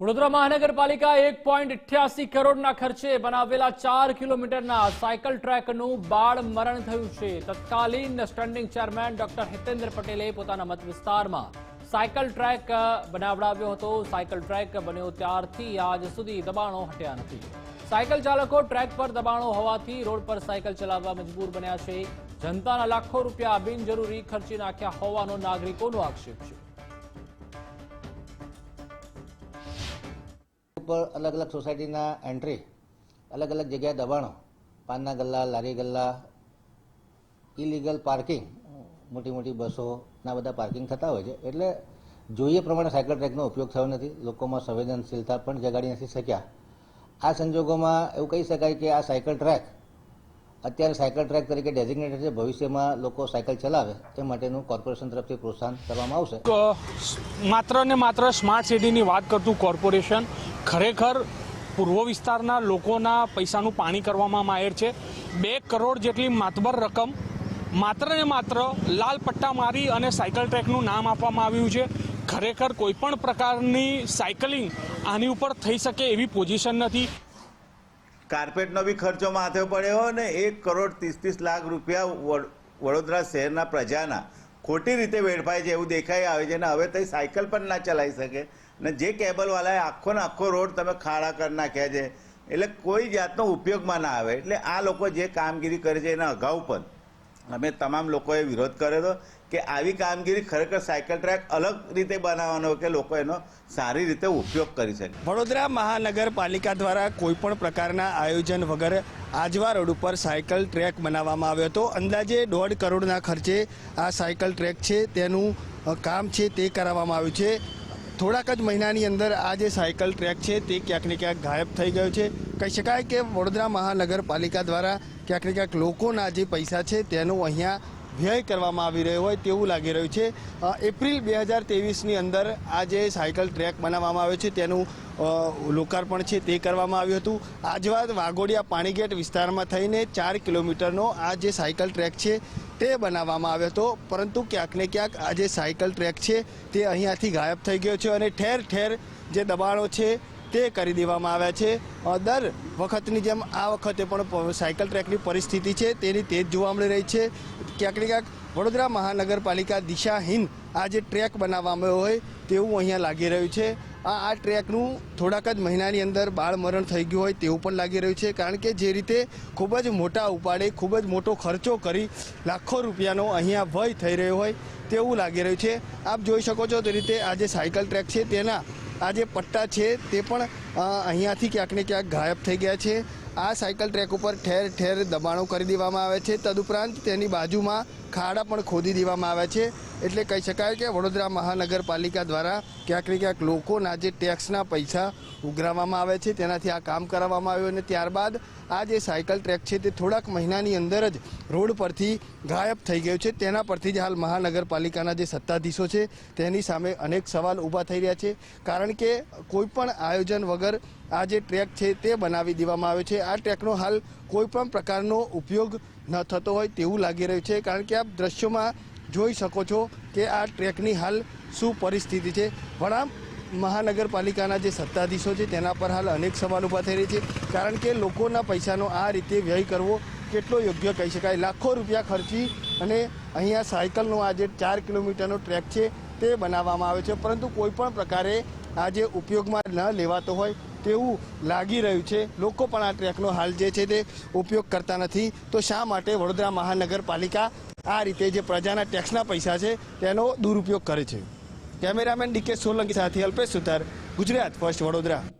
વડોદરા મહાનગરપાલિકા એક પોઈન્ટ અઠ્યાસી કરોડના ખર્ચે બનાવેલા ચાર કિલોમીટરના સાયકલ ટ્રેકનું બાળ મરણ થયું છે. તત્કાલીન સ્ટેન્ડિંગ ચેરમેન ડોક્ટર હિતેન્દ્ર પટેલે પોતાના મત વિસ્તારમાં સાયકલ ટ્રેક બનાવડાવ્યો હતો. સાયકલ ટ્રેક બન્યો ત્યારથી આજ સુધી દબાણો હટ્યા નથી. સાયકલ ચાલકો ટ્રેક પર દબાણો હોવાથી રોડ પર સાયકલ ચલાવવા મજબૂર બન્યા છે. જનતાના લાખો રૂપિયા બિનજરૂરી ખર્ચી નાખ્યા હોવાનો નાગરિકોનો આક્ષેપ છે. ઉપર અલગ અલગ સોસાયટીના એન્ટ્રી અલગ અલગ જગ્યાએ દબાણો, પાનના ગલ્લા, લારી ગલ્લા ઇલીગલ પાર્કિંગ મોટી મોટી બસોના બધા પાર્કિંગ થતા હોય છે. એટલે જોઈએ પ્રમાણે સાયકલ ટ્રેકનો ઉપયોગ થયો નથી. લોકોમાં સંવેદનશીલતા પણ જગાડી નથી શક્યા. આ સંજોગોમાં એવું કહી શકાય કે આ સાયકલ ટ્રેક અત્યારે સાયકલ ટ્રેક તરીકે ડેઝિગ્નેટેડ છે. ભવિષ્યમાં લોકો સાયકલ ચલાવે એ માટેનું કોર્પોરેશન તરફથી પ્રોત્સાહન કરવામાં આવશે. માત્ર ને માત્ર સ્માર્ટ સિટીની વાત કરતું કોર્પોરેશન ખરેખર પૂર્વ વિસ્તારના લોકોના પૈસાનું પાણી કરવામાં માહેર છે. બે કરોડ જેટલી માતબર રકમ માત્ર ને માત્ર લાલ પટ્ટા મારી અને સાયકલ ટ્રેકનું નામ આપવામાં આવ્યું છે. ખરેખર કોઈ પણ પ્રકારની સાયકલિંગ આની ઉપર થઈ શકે એવી પોઝિશન નથી. કાર્પેટનો બી ખર્ચો માથે પડ્યો અને એક કરોડ ત્રીસ ત્રીસ લાખ રૂપિયા વડ- વડોદરા શહેરના પ્રજાના ખોટી રીતે વેડફાય છે એવું દેખાઈ આવે છે ને હવે તો સાયકલ પણ ના ચલાવી શકે. ને જે કેબલવાળાએ આખો ને આખો રોડ તમે ખાડા કરી નાખ્યા છે, એટલે કોઈ જાતનો ઉપયોગમાં ના આવે. એટલે આ લોકો જે કામગીરી કરે છે એના અગાઉ પણ અમે તમામ લોકોએ વિરોધ કર્યો હતો. કે આવી કામગીરી ખરેખર સાયકલ ટ્રેક અલગ રીતે બનાવવાનો કે લોકો એનો સારી રીતે ઉપયોગ કરી શકે. વડોદરા મહાનગરપાલિકા દ્વારા કોઈપણ પ્રકારના આયોજન વગર આજવા રોડ ઉપર સાયકલ ટ્રેક બનાવવામાં આવ્યો હતો. અંદાજે દોઢ કરોડના ખર્ચે આ સાયકલ ટ્રેક છે, તેનું કામ છે તે કરાવવામાં આવ્યું છે. થોડાક જ મહિનાની અંદર આ જે સાયકલ ટ્રેક છે તે ક્યાંક ને ક્યાંક ગાયબ થઈ ગયો છે. કહી શકાય કે વડોદરા મહાનગરપાલિકા દ્વારા ક્યાંક ને ક્યાંક લોકોના જે પૈસા છે તેનું અહીંયા વ્યય કરવામાં આવી રહ્યો હોય તેવું લાગી રહ્યું છે. એપ્રિલ બે હજાર ત્રેવીસની અંદર આ જે સાયકલ ટ્રેક બનાવવામાં આવ્યો છે તેનું લોકાર્પણ છે તે કરવામાં આવ્યું હતું. આજવાદ વાઘોડિયા પાણીગેટ વિસ્તારમાં થઈને ચાર કિલોમીટરનો આ જે સાયકલ ટ્રેક છે તે બનાવવામાં આવ્યો હતો. પરંતુ ક્યાંક ને ક્યાંક આ જે સાયકલ ટ્રેક છે તે અહીંયાથી ગાયબ થઈ ગયો છે અને ઠેર ઠેર જે દબાણો છે તે કરી દેવામાં આવ્યા છે. દર વખતની જેમ આ વખતે પણ સાયકલ ટ્રેકની પરિસ્થિતિ છે, તેની તેજ જોવા મળી રહી છે. ક્યાંક ક્યાંક વડોદરા મહાનગરપાલિકા દિશાહીન આ જે ટ્રેક બનાવવામાં હોય, તેવું અહીંયા લાગી રહ્યું છે. આ આ ટ્રેકનું થોડાક જ મહિનાની અંદર બાળમરણ થઈ ગયું હોય તેવું પણ લાગી રહ્યું છે, કારણ કે જે રીતે ખૂબ જ મોટા ઉપાડે, ખૂબ જ મોટો ખર્ચો કરી લાખો રૂપિયાનો અહીંયા ભય થઈ રહ્યો હોય તેવું લાગી રહ્યું છે. આપ જોઈ શકો છો તે રીતે આ જે સાયકલ ટ્રેક છે, તેના આ જે પટ્ટા છે તે પણ અહીંયાથી ક્યાંક ને ક્યાંક ગાયબ થઈ ગયા છે. આ સાયકલ ટ્રેક ઉપર ઠેર ઠેર દબાણો કરી દેવામાં આવે છે. તદુપરાંત તેની બાજુમાં ખાડા પણ ખોદી દેવામાં આવ્યા છે. એટલે કહી શકાય કે વડોદરા મહાનગરપાલિકા દ્વારા ક્યાંક ને ક્યાંક લોકોના જે ટેક્સના પૈસા ઉઘરાવવામાં આવે છે, તેનાથી આ કામ કરાવવામાં આવ્યું અને ત્યારબાદ આ જે સાયકલ ટ્રેક છે તે થોડાક મહિનાની અંદર જ રોડ પરથી ગાયબ થઈ ગયું છે. તેના પરથી જ હાલ મહાનગરપાલિકાના જે સત્તાધીશો છે, તેની સામે અનેક સવાલ ઊભા થઈ રહ્યા છે. કારણ કે કોઈપણ આયોજન વગર આ જે ટ્રેક છે તે બનાવી દેવામાં આવ્યો છે. આ ટ્રેકનો હાલ કોઈપણ પ્રકારનો ઉપયોગ ન થતો હોય તેવું લાગી રહ્યું છે. કારણ કે આ દ્રશ્યોમાં જોઈ શકો છો કે આ ટ્રેકની હાલ શું પરિસ્થિતિ છે. વડા મહાનગરપાલિકાના જે સત્તાધીશો છે, તેના પર હાલ અનેક સવાલ ઊભા થઈ રહી છે. કારણ કે લોકોના પૈસાનો આ રીતે વ્યય કરવો કેટલો યોગ્ય કહી શકાય. લાખો રૂપિયા ખર્ચી અને અહીંયા સાયકલનો આ જે ચાર કિલોમીટરનો ટ્રેક છે, તે બનાવવામાં આવે છે. પરંતુ કોઈ પણ પ્રકારે આ જે ઉપયોગમાં ન લેવાતો હોય તેવું લાગી રહ્યું છે. લોકો પણ આ ટ્રેકનો હાલ જે છે, તે ઉપયોગ કરતા નથી. તો શા માટે વડોદરા મહાનગરપાલિકા આ રીતે જે પ્રજાના ટેક્સના પૈસા છે, તેનો દુરુપયોગ કરે છે. કેમેરામેન ડીકે સોલંકી સાથે અલ્પેશ સુથાર, ગુજરાત ફર્સ્ટ વડોદરા.